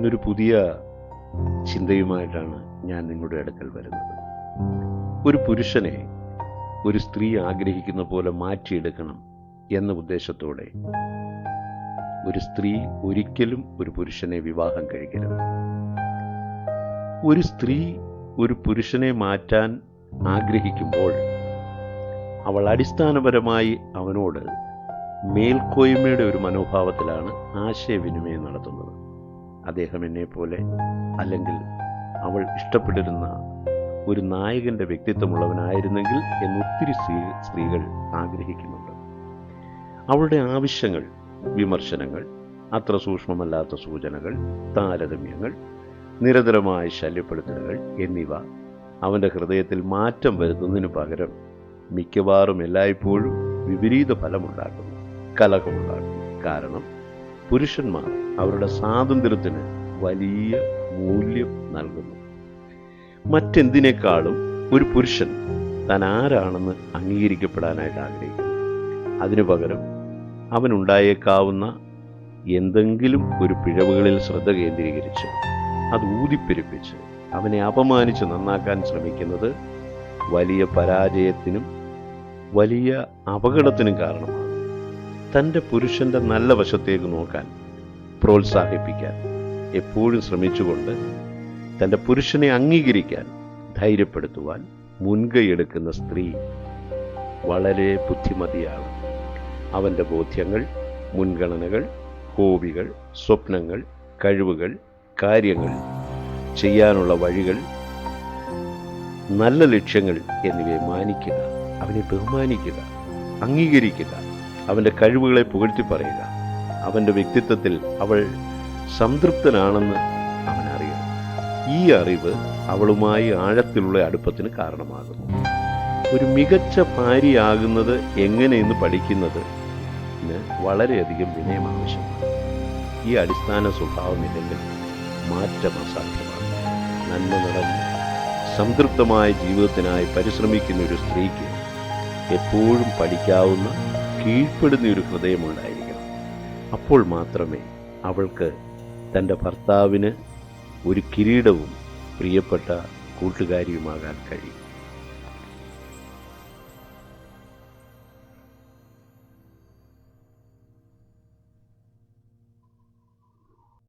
ഇന്നൊരു പുതിയ ചിന്തയുമായിട്ടാണ് ഞാൻ നിങ്ങളുടെ അടുക്കൽ വരുന്നത്. ഒരു പുരുഷനെ ഒരു സ്ത്രീ ആഗ്രഹിക്കുന്ന പോലെ മാറ്റിയെടുക്കണം എന്ന ഉദ്ദേശത്തോടെ ഒരു സ്ത്രീ ഒരിക്കലും ഒരു പുരുഷനെ വിവാഹം കഴിക്കരുത്. ഒരു സ്ത്രീ ഒരു പുരുഷനെ മാറ്റാൻ ആഗ്രഹിക്കുമ്പോൾ അവൾ അടിസ്ഥാനപരമായി അവനോട് മേൽക്കോയ്മയുടെ ഒരു മനോഭാവത്തിലാണ് ആശയവിനിമയം നടത്തുന്നത്. അദ്ദേഹം എന്നെ പോലെ അല്ലെങ്കിൽ അവൾ ഇഷ്ടപ്പെട്ടിരുന്ന ഒരു നായകന്റെ വ്യക്തിത്വമുള്ളവനായിരുന്നെങ്കിൽ എന്നൊത്തിരി സ്ത്രീ സ്ത്രീകൾ ആഗ്രഹിക്കുന്നുണ്ട്. അവളുടെ ആവശ്യങ്ങൾ വിമർശനങ്ങൾ അത്ര സൂക്ഷ്മമല്ലാത്ത സൂചനകൾ താരതമ്യങ്ങൾ നിരന്തരമായ ശല്യപ്പെടുത്തലുകൾ എന്നിവ അവന്റെ ഹൃദയത്തിൽ മാറ്റം വരുത്തുന്നതിന് പകരം മിക്കവാറും എല്ലായ്പ്പോഴും വിപരീത ഫലമുണ്ടാക്കുന്നു കലഹമുണ്ടാക്കുന്നു. കാരണം പുരുഷന്മാർ അവരുടെ സ്വാതന്ത്ര്യത്തിന് വലിയ മൂല്യം നൽകുന്നു. മറ്റെന്തിനേക്കാളും ഒരു പുരുഷൻ താൻ ആരാണെന്ന് അംഗീകരിക്കപ്പെടാനായിട്ട് ആഗ്രഹിക്കുന്നു. അതിനു പകരം അവനുണ്ടായേക്കാവുന്ന എന്തെങ്കിലും ഒരു പിഴവുകളിൽ ശ്രദ്ധ കേന്ദ്രീകരിച്ച് അത് ഊതിപ്പെരുപ്പിച്ച് അവനെ അപമാനിച്ച് നന്നാക്കാൻ ശ്രമിക്കുന്നത് വലിയ പരാജയത്തിനും വലിയ അപകടത്തിനും കാരണമാണ് തന്റെ പുരുഷന്റെ നല്ല വശത്തേക്ക് നോക്കാൻ പ്രോത്സാഹിപ്പിക്കാൻ എപ്പോഴും ശ്രമിച്ചുകൊണ്ട് തന്റെ പുരുഷനെ അംഗീകരിക്കാൻ ധൈര്യപ്പെടുത്തുവാൻ മുൻകൈയെടുക്കുന്ന സ്ത്രീ വളരെ ബുദ്ധിമതിയാണ്. അവന്റെ ബോധ്യങ്ങൾ മുൻഗണനകൾ ഹോബികൾ സ്വപ്നങ്ങൾ കഴിവുകൾ കാര്യങ്ങൾ ചെയ്യാനുള്ള വഴികൾ നല്ല ലക്ഷ്യങ്ങൾ എന്നിവയെ മാനിക്കുക അവനെ ബഹുമാനിക്കുക അംഗീകരിക്കുക അവന്റെ കഴിവുകളെ പുകഴ്ത്തി പറയുക. അവന്റെ വ്യക്തിത്വത്തിൽ അവൾ സംതൃപ്തനാണെന്ന് അവനറിയണം. ഈ അറിവ് അവളുമായി ആഴത്തിലുള്ള അടുപ്പത്തിന് കാരണമാകുന്നു. ഒരു മികച്ച ഭാര്യയാകുന്നത് എങ്ങനെയെന്ന് പഠിക്കുന്നത് വളരെയധികം വിനയം ആവശ്യമാണ്. ഈ അടിസ്ഥാന സ്വഭാവമില്ലെങ്കിൽ മാറ്റം അസാധ്യമാണ്. നന്മ നിറഞ്ഞ സംതൃപ്തമായ ജീവിതത്തിനായി പരിശ്രമിക്കുന്ന ഒരു സ്ത്രീക്ക് എപ്പോഴും പഠിക്കാവുന്ന കീഴ്പ്പെടുന്ന ഒരു ഹൃദയമുണ്ടായിരിക്കണം. അപ്പോൾ മാത്രമേ അവൾക്ക് തന്റെ ഭർത്താവിന് ഒരു കിരീടവും പ്രിയപ്പെട്ട കൂട്ടുകാരിയുമാകാൻ കഴിയും.